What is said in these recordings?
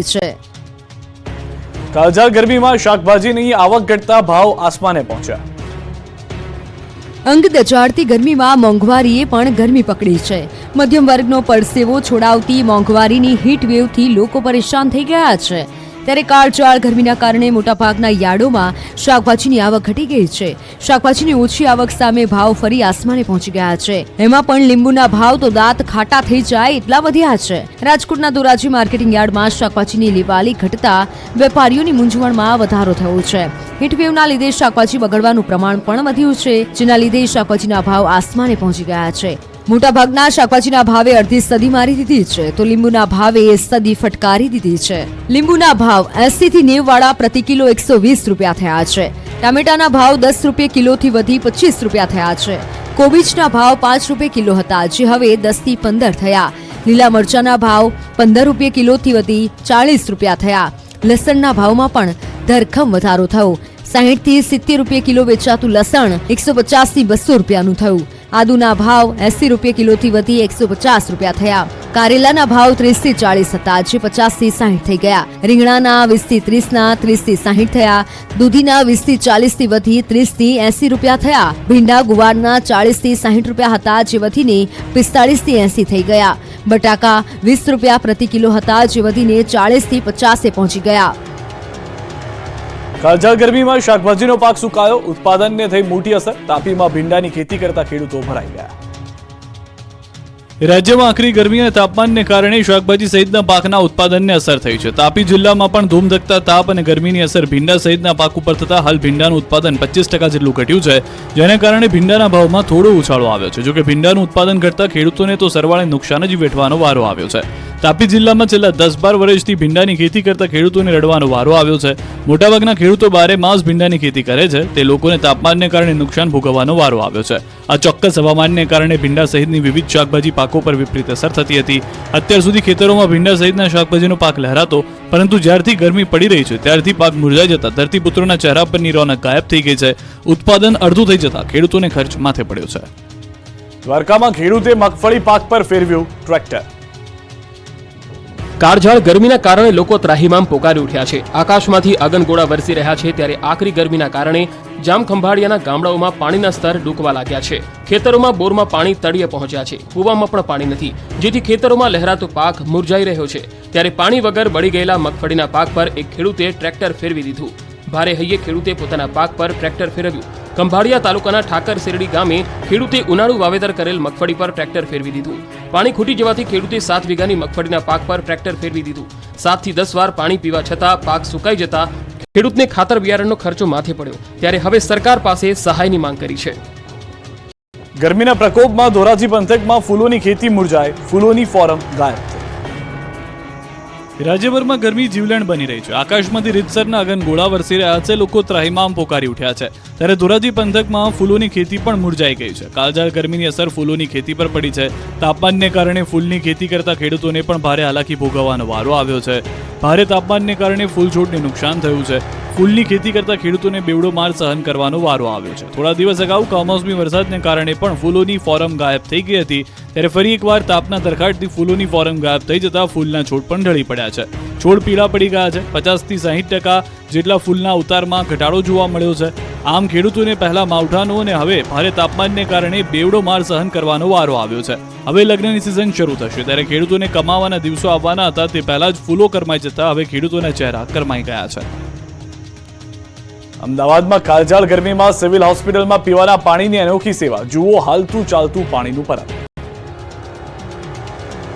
છે. કાળઝાળ ગરમીમાં શાકભાજીની આવક ઘટતા ભાવ આસમાને પહોંચ્યા. અંગ દચાડતી ગરમીમાં મોંઘવારીએ પણ ગરમી પકડી છે. મધ્યમ વર્ગનો પરસેવો છોડાવતી મોંઘવારીની હીટ વેવથી લોકો પરેશાન થઈ ગયા છે. ત્યારે કાળચાળ ગરમીના કારણે મોટાભાગના યાર્ડોમાં શાકભાજીની આવક ઘટી ગઈ છે. શાકભાજીની ઓછી આવક સામે ભાવ ફરી આસમાને પહોંચી ગયા છે. એમાં પણ લીંબુના ભાવ તો દાંત ખાટા થઈ જાય એટલા વધ્યા છે. રાજકોટના દોરાજી માર્કેટિંગ યાર્ડમાં શાકભાજીની લેવાલી ઘટતા વેપારીઓની મૂંઝવણમાં વધારો થયો છે. હીટવેવના લીધે શાકભાજી બગડવાનું પ્રમાણ પણ વધ્યું છે, જેના લીધે શાકભાજીના ભાવ આસમાને પહોંચી ગયા છે. મોટાભાગના શાકભાજીના ભાવે અડધી સદી મારી દીધી છે, તો લીંબુના ભાવે સદી ફટકારી દીધી છે. લીંબુના ભાવ એસી થી નેવ વાળા પ્રતિ કિલો એકસો વીસ રૂપિયા થયા છે. ટામેટાના ભાવ દસ રૂપિયા કિલોથી વધી પચીસ રૂપિયા થયા છે. કોબીજના ભાવ પાંચ રૂપિયા કિલો હતા, જે હવે દસથી પંદર થયા. લીલા મરચાના ભાવ પંદર રૂપિયા કિલોથી વધી ચાળીસ રૂપિયા થયા. લસણના ભાવમાં પણ ધરખમ વધારો થયો. સાહીઠથી સિત્તેર રૂપિયા કિલો વેચાતું લસણ એકસો પચાસથી બસો રૂપિયાનું થયું. આદુના ભાવ એસી રૂપિયા કિલોથી વધી એકસો પચાસ રૂપિયા થયા. કારેલાના ભાવ ત્રીસથી ચાળીસ હતા. જે પચાસથી સાહીઠ થઈ ગયા. રીંગણાના વીસથી ત્રીસ ના ત્રીસથી સાહીઠ થયા. દૂધીના વીસથી ચાલીસથી વધી ત્રીસથી એસી રૂપિયા થયા. ભીંડા ગુવારના ચાળીસથી સાહીઠ રૂપિયા હતા. જે વધીને પિસ્તાળીસથી એસી થઈ ગયા. બટાકા વીસ રૂપિયા પ્રતિ કિલો હતા. જે વધીને ચાળીસથી પચાસે પહોંચી ગયા. કાળઝાળ ગરમીમાં શાકભાજીનો પાક સુકાયો, ઉત્પાદનને થઈ મોટી અસર, તાપીમાં ભીંડાની ખેતી કરતા ખેડૂતો ભરાઈ ગયા. રાજ્યમાં આખરી ગરમી અને તાપમાનને કારણે શાકભાજી સહિતના પાકના ઉત્પાદનને અસર થઈ છે. તાપી જિલ્લામાં પણ ધૂમધકતા, તાપ અને ગરમીની અસર ભીંડા સહિતના પાક ઉપર થતા હાલ ભીંડાનું ઉત્પાદન પચીસ ટકા જેટલું ઘટ્યું છે, જેને કારણે ભીંડાના ભાવમાં થોડો ઉછાળો આવ્યો છે. જોકે ભીંડાનું ઉત્પાદન ઘટતા ખેડૂતોને તો સરવાળે નુકસાન જ વેઠવાનો વારો આવ્યો છે. તાપી જિલ્લામાં છેલ્લા દસ બાર વર્ષથી ભીંડાની ખેતી કરતા ખેડૂતોને રડવાનો વારો આવ્યો છે. મોટાભાગના ખેડૂતો બારે માસ ભીંડાની ખેતી કરે છે. તે લોકોને તાપમાનને કારણે નુકસાન ભોગવવાનો વારો આવ્યો છે. આ ચોક્કસ હવામાનને કારણે ભીંડા સહિતની વિવિધ શાકભાજી પાકો પર વિપરીત અસર થતી હતી. અત્યાર સુધી ખેતરોમાં ભીંડા સહિતના શાકભાજીનો પાક લહેરાતો, પરંતુ જ્યારથી ગરમી પડી રહી છે, ત્યારથી પાક મુરઝાઈ જતા ધરતીપુત્રોના ચહેરા પરની રોનક ગાયબ થઈ ગઈ છે. ઉત્પાદન અડધું થઈ જતા ખેડૂતોને ખર્ચ માથે પડ્યો છે. દ્વારકામાં ખેડૂતે મગફળી પાક પર ફેરવ્યું ટ્રેક્ટર. કાળઝાળ ગરમીના કારણે લોકો ત્રાહિમામ પોકારી ઉઠ્યા છે. આકાશમાંથી અગનગોળા વરસી રહ્યા છે ત્યારે આકરી ગરમીના કારણે જામખંભાળિયાના ગામડાઓમાં પાણીના સ્તર ડૂકવા લાગ્યા છે. ખેતરોમાં બોરમાં પાણી તળિયે પહોંચ્યા છે. કૂવામાં પણ પાણી નથી. જેથી ખેતરોમાં લહેરાતો પાક મુરઝાઈ રહ્યો છે. ત્યારે પાણી વગર બળી ગયેલા મગફળીના પાક પર એક ખેડૂતે ટ્રેક્ટર ફેરવી દીધું. ભારે હૈયે ખેડૂતે પોતાના પાક પર ટ્રેક્ટર ફેરવ્યું. ખંભાળિયા તાલુકાના ઠાકર શેરડી ગામે ખેડૂતે ઉનાળુ વાવેતર કરેલ મગફળી પર ટ્રેક્ટર ફેરવી દીધું. પાણી ખૂટી જવાથી ખેડૂતે સાત વીઘાની મગફળીના પાક પર ટ્રેક્ટર ફેરવી દીધું. સાતથી દસ વાર પાણી પીવા છતાં પાક સુકાઈ જતા ખેડૂતને ખાતર બિયારણનો ખર્ચો માથે પડ્યો. ત્યારે હવે સરકાર પાસે સહાયની માંગ કરી છે. ગરમીના પ્રકોપમાં ધોરાજી પંથકમાં ફૂલોની ખેતી મુરઝાય ફૂલોની ફોરમ ગાયબ. રાજ્યભરમાં ગરમી જીવલેણ બની રહી છે. આકાશમાંથી રીતસરના અગન ગોળા વરસી રહ્યા છે. લોકો ત્રાહિમામ પોકારી ઉઠ્યા છે. ત્યારે ધોરાજી પંથકમાં ફૂલોની ખેતી પણ મુરઝાઈ ગઈ છે. કાળઝાળ ગરમીની અસર ફૂલોની ખેતી પર પડી છે. તાપમાનને કારણે ફૂલની ખેતી કરતા ખેડૂતોને પણ ભારે હાલાકી ભોગવવાનો વારો આવ્યો છે. ભારે તાપમાનને કારણે ફૂલ છોડને નુકસાન થયું છે. ફૂલની ખેતી કરતા ખેડૂતોને બેવડો માર સહન કરવાનો વારો આવ્યો છે. થોડા દિવસ અગાઉ કમોસમી વરસાદને કારણે પણ ફૂલોની ફોરમ ગાયબ થઈ ગઈ હતી. ત્યારે ફરી એકવાર તાપના તરખાટથી ફૂલોની ફોરમ ગાયબ થઈ જતા ફૂલના છોડ પણ ઢળી પડ્યા છે. છોડ પીળા પડી ગયા છે. પચાસથી સાહીઠ ટકા જેટલા ફૂલના ઉતારમાં ઘટાડો જોવા મળ્યો છે. આમ ખેડૂતોને પહેલા માવઠાનો અને હવે ભારે તાપમાનને કારણે બેવડો માર સહન કરવાનો વારો આવ્યો છે. હવે લગ્નની સિઝન શરૂ થશે. ત્યારે ખેડૂતોને કમાવાના દિવસો આવવાના હતા. તે પહેલા જ ફૂલો કરમાઈ જતા હવે ખેડૂતોના ચહેરા કરમાઈ ગયા છે. અમદાવાદમાં કાળઝાળ ગરમીમાં સિવિલ હોસ્પિટલમાં પીવાના પાણીની અનોખી સેવા. જુઓ હાલતું ચાલતું પાણીનું પરબ.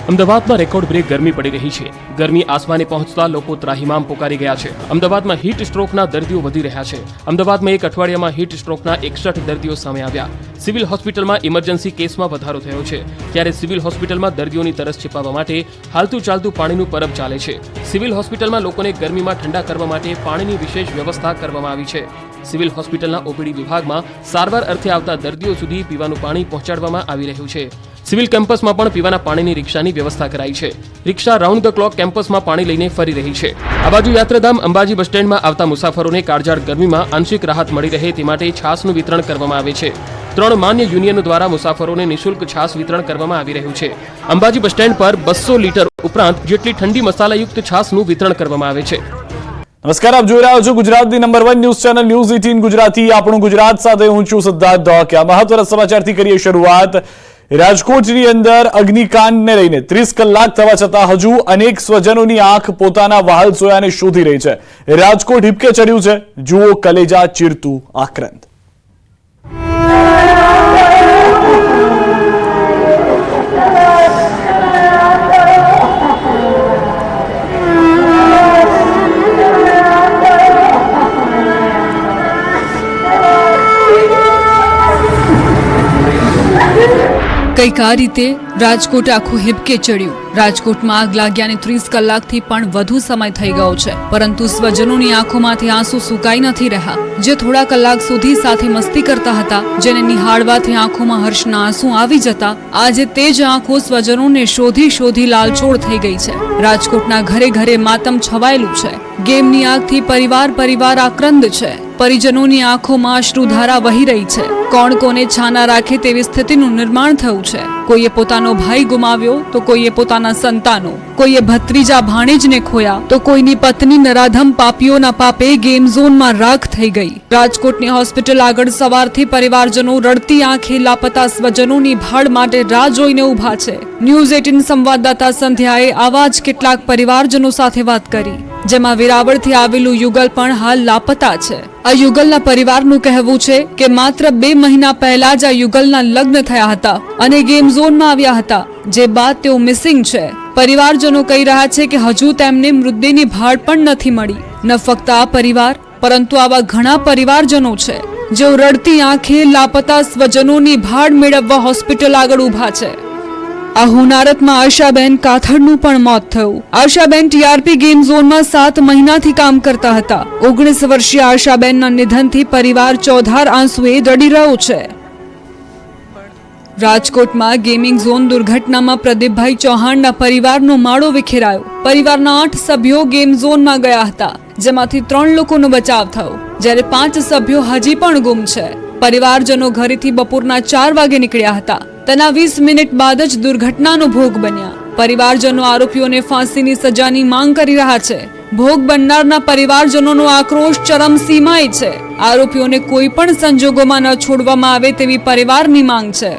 અમદાવાદમાં રેકોર્ડ બ્રેક ગરમી પડી રહી છે. ગરમી આસમાને પહોંચતા લોકો ત્રાહિમામ પોકારી ગયા છે. અમદાવાદમાં હીટ સ્ટ્રોકના દર્દીઓ વધી રહ્યા છે. અમદાવાદમાં એક અઠવાડિયામાં હીટ સ્ટ્રોકના એકસઠ દર્દીઓ સામે આવ્યા. સિવિલ હોસ્પિટલમાં ઇમરજન્સી કેસમાં વધારો થયો છે. ત્યારે સિવિલ હોસ્પિટલમાં દર્દીઓની તરસ છીપાવવા માટે હાલતું ચાલતું પાણીનું પરબ ચાલે છે. સિવિલ હોસ્પિટલમાં લોકોને ગરમીમાં ઠંડા કરવા માટે પાણીની વિશેષ વ્યવસ્થા કરવામાં આવી છે. સિવિલ હોસ્પિટલના ઓપીડી વિભાગમાં સારવાર અર્થે આવતા દર્દીઓ સુધી પીવાનું પાણી પહોંચાડવામાં આવી રહ્યું છે. સિવિલ કેમ્પસમાં પણ પીવાના પાણીની રિક્ષાની વ્યવસ્થા કરાઈ છે. રિક્ષા રાઉન્ડ ધ ક્લોક કેમ્પસમાં પાણી લઈને ફરી રહી છે. આ બાજુ યાત્રાધામ અંબાજી બસ સ્ટેન્ડમાં આવતા મુસાફરોને કાળઝાળ ગરમીમાં આંશિક રાહત મળી રહે તે માટે છાસનું વિતરણ કરવામાં આવે છે. ત્રણ માન્ય યુનિયનો દ્વારા મુસાફરોને નિઃશુલ્ક છાસ વિતરણ કરવામાં આવી રહ્યું છે. અંબાજી બસ સ્ટેન્ડ પર બસો લીટર ઉપરાંત જેટલી ઠંડી મસાલાયુક્ત છાસનું વિતરણ કરવામાં આવે છે. નમસ્કાર, આપ જોઈ રહ્યા છો ગુજરાતની number one news channel news eighteen Gujarati. આપણું ગુજરાત સાથે હું છું સિદ્ધાર્થ ધોકિયા મહત્વના સમાચારથી કરીએ શરૂઆત. રાજકોટની અંદર અગ્નિકાંડને લઈને ત્રીસ કલાક થવા છતાં હજુ અનેક સ્વજનોની આંખ પોતાના વહાલ સોયાને શોધી રહી છે. રાજકોટ હિપકે ચડ્યું છે. જુઓ કલેજા ચીરતું આક્રંદ. કંઈક આ રીતે રાજકોટ આખું હિબકે ચડ્યું. રાજકોટમાં આગ લાગ્યાને ત્રીસ કલાકથી પણ વધુ સમય થઈ ગયો છે. પરંતુ સ્વજનોની આંખોમાંથી આંસુ સુકાઈ નથી રહ્યા. જે થોડા કલાક સુધી સાથે મસ્તી કરતા હતા, જેને નિહાળવાથી આંખોમાં હર્ષના આંસુ આવી જતા, આજે તે જ આંખો સ્વજનોને શોધી શોધી લાલચોળ થઈ ગઈ છે. રાજકોટના ઘરે ઘરે માતમ છવાયેલું છે. ગેમની આગથી પરિવાર પરિવાર આક્રંદ છે. પરિજનોની આંખોમાં અશ્રુધારા વહી રહી છે. કોણ કોને છાના રાખે તેવી સ્થિતિનું નિર્માણ થયું છે. કોઈએ પોતાનો ભાઈ ગુમાવ્યો તો કોઈએ પોતાના સંતાનો. કોઈએ ભત્રીજા ભાણેજને ખોયા તો કોઈની પત્ની નરાધમ પાપીઓના પાપે ગેમ ઝોનમાં રાખ થઈ ગઈ. રાજકોટની હોસ્પિટલ આગળ સવારથી પરિવારજનો રડતી આંખે લાપતા સ્વજનોની ભાડ માટે રાહ જોઈને ઊભા છે. ન્યૂઝ એટીન સંવાદદાતા સંધ્યાએ આવા જ કેટલાક પરિવારજનો સાથે વાત કરી. જેમાં વેરાવળથી આવેલું યુગલ પણ હાલ લાપતા છે. આ યુગલના પરિવારનું કહેવું છે કે માત્ર બે મહિના પહેલા જ આ યુગલના લગ્ન થયા હતા અને ગેમ ઝોનમાં આવ્યા હતા, જે બાદ તેઓ મિસિંગ છે. પરિવારજનો કહી રહ્યા છે કે હજુ તેમને મૃતદેહની ભાળ પણ નથી મળી. ન ફક્ત આ પરિવાર, પરંતુ આવા ઘણા પરિવારજનો છે, જેઓ રડતી આંખે લાપતા સ્વજનોની ભાળ મેળવવા હોસ્પિટલ આગળ ઊભા છે. આ હુનારતમાં આશાબેન કાથડનું પણ મોત થયું. આશાબેન ટીઆરપી ગેમ ઝોનમાં સાત મહિનાથી કામ કરતા હતા. ઓગણીસ વર્ષીય આશાબેનના નિધનથી પરિવાર ચોધાર આંસુએ રડી રહ્યો છે. રાજકોટમાં ગેમિંગ ઝોન દુર્ઘટનામાં પ્રદીપભાઈ ચૌહાણના પરિવારનો માળો વિખેરાયો. પરિવારના આઠ સભ્યો ગેમ ઝોનમાં ગયા હતા, જેમાંથી ત્રણ લોકોનો બચાવ થયો. જ્યારે પાંચ સભ્યો હજી પણ ગુમ છે. પરિવારજનો ઘરેથી બપોરના ચાર વાગે નીકળ્યા હતા. તેના વીસ મિનિટ બાદ જ દુર્ઘટનાનો ભોગ બન્યા. પરિવારજનો આરોપીઓને ફાંસીની સજાની માંગ કરી રહ્યા છે. ભોગ બનનારના પરિવારજનોનો આક્રોશ ચરમસીમાએ છે. આરોપીઓને કોઈ પણ સંજોગોમાં ન છોડવામાં આવે તેવી પરિવારની માંગ છે.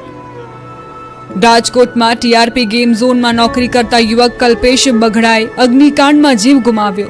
રાજકોટમાં ટીઆરપી ગેમ ઝોનમાં નોકરી કરતા યુવક કલ્પેશ બઘડાએ અગ્નિકાંડમાં જીવ ગુમાવ્યો.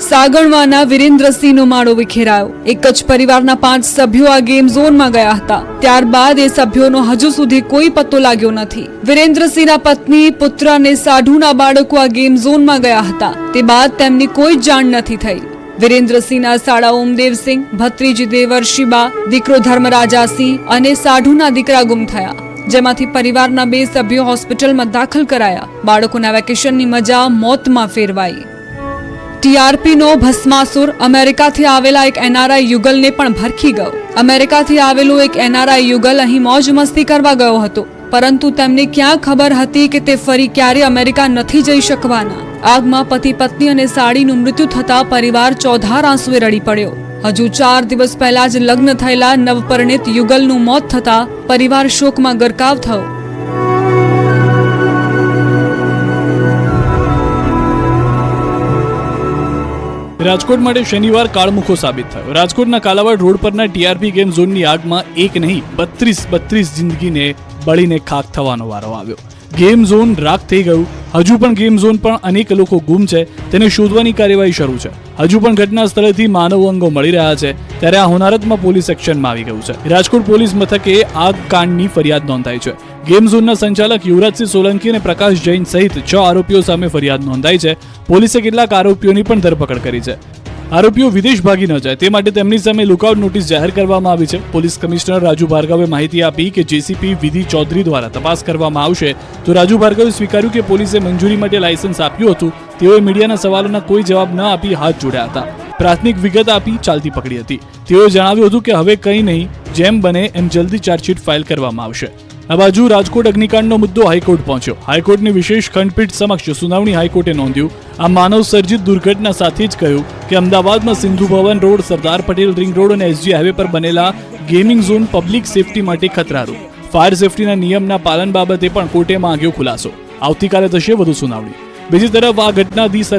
સાગણવાના વિરેન્દ્રસિંહનો માળો વિખેરાયો. એક જ પરિવારના પાંચ સભ્યો આ ગેમ ઝોનમાં ગયા હતા. ત્યારબાદ એ સભ્યોનો હજુ સુધી કોઈ પત્તો લાગ્યો નથી. વિરેન્દ્રસિંહના પત્ની, પુત્ર અને સાઢુના બાળકો આ ગેમ ઝોનમાં ગયા હતા. તે બાદ તેમની કોઈ જ જાણ નથી થઈ. વિરેન્દ્રસિંહના સાળા ઓમદેવસિંહ ભત્રીજી દેવર્ષિબા, દીકરો ધર્મરાજાસિંહ અને સાઢુના દીકરા ગુમ થયા. જેમાંથી પરિવારના બે સભ્યો હોસ્પિટલમાં દાખલ કરાયા. બાળકોના વેકેશનની મજા મોતમાં ફેરવાઈ. ટીઆરપીનો ભસ્માસુર અમેરિકાથી આવેલા એક એનઆરઆઈ યુગલને પણ ભરખી ગયો. અમેરિકાથી આવેલું એક એનઆરઆઈ યુગલ અહીં મોજ મસ્તી કરવા ગયો હતો. પરંતુ તેમને ક્યાં ખબર હતી કે તે ફરી ક્યારે અમેરિકા નથી જઈ શકવાના? આગમાં પતિ પત્ની અને સાડીનું મૃત્યુ થતાં પરિવાર ચોધાર આંસુએ રડી પડ્યો. હજુ ચાર દિવસ પહેલા જ લગ્ન થયેલા નવપરિણીત યુગલનું મોત થતાં પરિવાર શોકમાં ગરકાવ થયો. રાજકોટ માટે શનિવાર કાળમુખો સાબિત થયો. રાજકોટના કાલાવાડ રોડ પરના ટીઆરપી ગેમ ઝોનની આગમાં એક નહીં, બત્રીસ બત્રીસ જિંદગીને બળીને ખાક થવાનો વારો આવ્યો. ગેમ ઝોન રાખ થઈ ગયું. હજુ પણ ગેમ ઝોન પણ અનેક લોકો ગુમ છે. તેને શોધવાની કાર્યવાહી શરૂ છે. હજુ પણ ઘટના સ્થળેથી માનવ અંગો મળી રહ્યા છે. ત્યારે આ હોનારતમાં પોલીસ એક્શનમાં આવી ગયું છે. રાજકોટ પોલીસ મથકે આગ કાંડની ફરિયાદ નોંધાઈ છે. ગેમ ઝોનના સંચાલક યુવરાજસિંહ સોલંકી અને પ્રકાશ જૈન સહિત છ આરોપીઓ સામે ફરિયાદ નોંધાઈ છે. પોલીસે કેટલાક આરોપીઓની પણ ધરપકડ કરી છે. આરોપીઓ વિદેશ ભાગી ન જાય, તે માટે તેમની સામે લુકઆઉટ નોટિસ જાહેર કરવામાં આવી છે. પોલીસ કમિશનર રાજુ ભાર્ગવે માહિતી આપી કે જેસીપી વિધિ ચૌધરી દ્વારા તપાસ કરવામાં આવશે. તો રાજુ ભાર્ગવે સ્વીકાર્યું કે પોલીસે મંજૂરી માટે લાયસન્સ આપ્યું હતું. તેઓએ મીડિયાના સવાલોના કોઈ જવાબ ન આપી હાથ જોડ્યા હતા. પ્રાથમિક વિગત આપી ચાલતી પકડી હતી. તેઓએ જણાવ્યું હતું કે હવે કંઈ નહીં, જેમ બને એમ જલ્દી ચાર્જશીટ ફાઇલ કરવામાં આવશે. આ બાજુ રાજકોટ અગ્નિકાંડનો મુદ્દો હાઈકોર્ટ પહોંચ્યો. હાઈકોર્ટની વિશેષ ખંડપીઠ સમક્ષ સુનાવણી હાઈકોર્ટે નોંધ્યું. આ માનવ સર્જિત દુર્ઘટના સાથે જ કહ્યું કે અમદાવાદમાં Sindhu Bhavan road, Sardar Patel ring road અને એસજી હાઈવે પર બનેલા ગેમિંગ ઝોન પબ્લિક સેફટી માટે ખતરારૂપ. ફાયર સેફટીના નિયમના પાલન બાબતે પણ કોર્ટે માંગ્યો ખુલાસો. આવતીકાલે થશે વધુ સુનાવણી. બીજી તરફ આ ઘટનાથી સર